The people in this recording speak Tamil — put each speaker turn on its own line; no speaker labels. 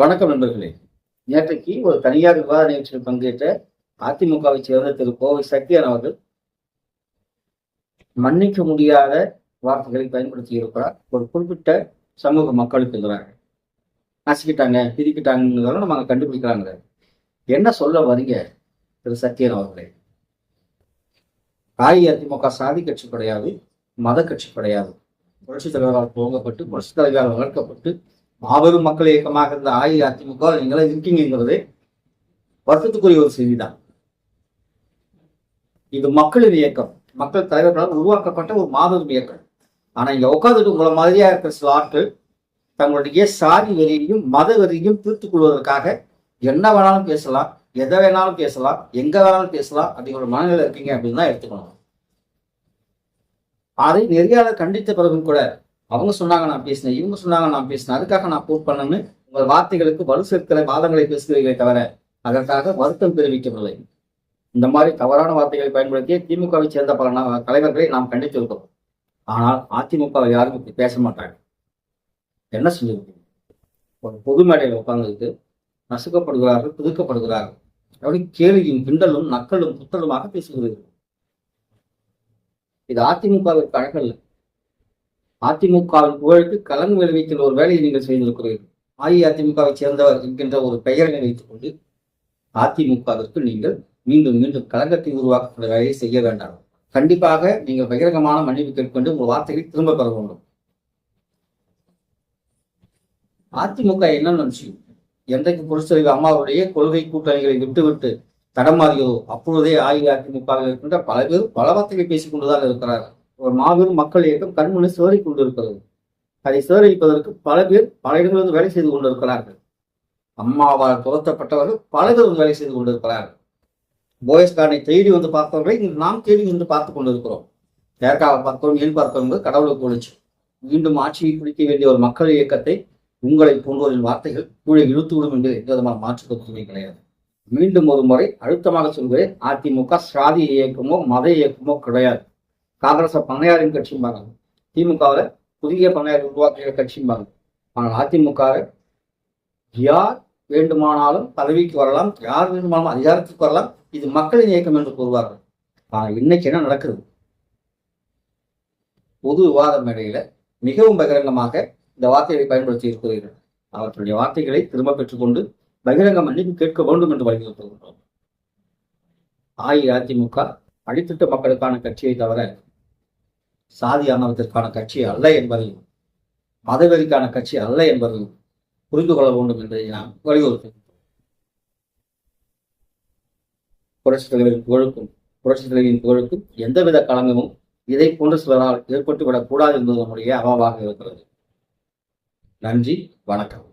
வணக்கம் நண்பர்களே. நேற்றைக்கு ஒரு தனியார் விவாத நிகழ்ச்சியில் பங்கேற்ற அதிமுகவை சேர்ந்த திரு கோவை சத்யன் அவர்கள் மன்னிக்க முடியாத வார்த்தைகளை பயன்படுத்தி இருக்கிறார் ஒரு குறிப்பிட்ட சமூக மக்களுக்கு எதிராக. நசுக்கிட்டாங்க நம்ம அங்க கண்டுபிடிக்கிறாங்க. என்ன சொல்ல வரீங்க திரு சத்யன் அவர்களே? அஇஅதிமுக சாதி கட்சி கிடையாது மத கட்சி கிடையாது. புரட்சி தலைவரால் துவங்கப்பட்டு புரட்சி தலைவரால் வளர்க்கப்பட்டு மாபெரும் மக்கள் இயக்கமாக இருந்த அஇஅதிமுக நீங்களே இருக்கீங்கிறது வருத்தத்துக்குரிய ஒரு செய்திதான். இது மக்களின் இயக்கம். மக்கள் தலைவர்களால் உருவாக்கப்பட்ட ஒரு மாபெரும் இயக்கம். ஆனா இங்க உட்காந்துட்டு உங்களை மாதிரியா இருக்கிற சில ஆட்கள் தங்களுடைய சாதி வெறியையும் மத வெறியையும் தீர்த்துக் கொள்வதற்காக என்ன வேணாலும் பேசலாம் எதை வேணாலும் பேசலாம் எங்க வேணாலும் பேசலாம் அப்படிங்கிற ஒரு மனநிலை இருக்கீங்க அப்படின்னு தான் எடுத்துக்கணும். அதை நெறியாளர் கண்டித்த பிறகும் கூட அவங்க சொன்னாங்க நான் பேசினேன் இவங்க சொன்னாங்க நான் பேசினேன். அதுக்காக நான் ப்ரூவ் பண்ணேன்னு உங்கள் வார்த்தைகளுக்கு வலு சேர்க்கிற வாதங்களை பேசுகிறீர்களே தவிர அதற்காக வருத்தம் தெரிவிக்கவில்லை. இந்த மாதிரி தவறான வார்த்தைகளை பயன்படுத்திய திமுகவை சேர்ந்த பல தலைவர்களை நாம் கண்டித்து இருக்கிறோம். ஆனால் அதிமுகவை யாரும் இப்படி பேச மாட்டாங்க. என்ன செஞ்சிருக்கீங்க ஒரு பொது மேடையில் உட்கார்ந்துட்டு நசுக்கப்படுகிறார்கள் புதுக்கப்படுகிறார்கள். அப்படி கேலியும் கிண்டலும் நக்கலும் புத்தலுமாக பேசுகிறீர்கள். இது அதிமுகவிற்கு அழகல்ல. அதிமுகவின் புகழுக்கு கலன் விளைவிக்கிற ஒரு வேலையை நீங்கள் செய்திருக்கிறீர்கள். அஇஅதிமுகவை சேர்ந்தவர் என்கின்ற ஒரு பெயரை வைத்துக் கொண்டு அதிமுகவிற்கு நீங்கள் மீண்டும் மீண்டும் கலங்கத்தை உருவாக்குகிற வேலையை செய்ய வேண்டாம். கண்டிப்பாக நீங்கள் பகிரங்கமான மன்னிப்பு கேட்கொண்டு உங்கள் வார்த்தைகளை திரும்ப பெற வேண்டும். அதிமுக என்ன நினைச்சு? என்றைக்கு புரட்சி அம்மாவுடைய கொள்கை கூட்டணிகளை விட்டுவிட்டு தடமாறியோ அப்பொழுதே அஇஅதிமுகவில் இருக்கின்ற பல பேர் பல வார்த்தைகளை பேசிக் கொண்டுதான் இருக்கிறார்கள். ஒரு மாபெரும் மக்கள் இயக்கம் கண்முனை சேறிக் கொண்டிருக்கிறது. அதை சேகரிப்பதற்கு பல பேர் பல இடங்களிலிருந்து வேலை செய்து கொண்டிருக்கிறார்கள். அம்மாவால் துரத்தப்பட்டவர்கள் பல பேர் வேலை செய்து கொண்டிருக்கிறார்கள். போயஸ்கானை தேடி வந்து பார்த்தவர்களை நாம் தேடி வந்து பார்த்துக் கொண்டிருக்கிறோம். ஏற்காவை பார்த்தோம் ஏன் பார்த்தோம் என்பது கடவுளுக்கு ஒழிச்சு. மீண்டும் ஆட்சியை பிடிக்க வேண்டிய ஒரு மக்கள் இயக்கத்தை உங்களை போன்றோரின் வார்த்தைகள் கீழே இழுத்துவிடும் என்று எந்த விதமான மாற்று கருத்துமே கிடையாது. மீண்டும் ஒரு முறை அழுத்தமாக சொல்கிறேன் அதிமுக சாதி இயக்கமோ மத இயக்கமோ கிடையாது. காங்கிரஸ் பண்ணையாரின் கட்சிம்பாங்க. திமுகவில் புதிய பண்ணையார் உருவாக்குகிற கட்சிம்பாங்க. ஆனால் அதிமுகவை யார் வேண்டுமானாலும் பதவிக்கு வரலாம் யார் வேண்டுமானாலும் அதிகாரத்துக்கு வரலாம் இது மக்களின் இயக்கம் என்று கூறுவார்கள். ஆனால் இன்னைக்கு என்ன நடக்குது? பொது விவாத மேடையில மிகவும் பகிரங்கமாக இந்த வார்த்தைகளை பயன்படுத்தி இருக்கிறீர்கள். அவர்களுடைய வார்த்தைகளை திரும்ப பெற்றுக்கொண்டு பகிரங்க மன்னிப்பு கேட்க வேண்டும் என்று வலியுறுத்துகின்றோம் அஇஅதிமுக அடித்தட்டு மக்களுக்கான கட்சியை தவிர சாதியானவத்திற்கான கட்சி அல்ல என்பதையும் மதவெறிக்கான கட்சி அல்ல என்பதையும் புரிந்து கொள்ள வேண்டும் என்பதை நாம் வலியுறுத்துகின்றோம் புரட்சித் தலைவரின் புகழுக்கும் புரட்சித் தலைவரின் புகழுக்கும் எந்தவித களங்கமும் இதை போன்ற சிலரால் ஏற்பட்டுவிடக் கூடாது என்பது நம்முடைய அவாவாக இருக்கிறது. நன்றி வணக்கம்.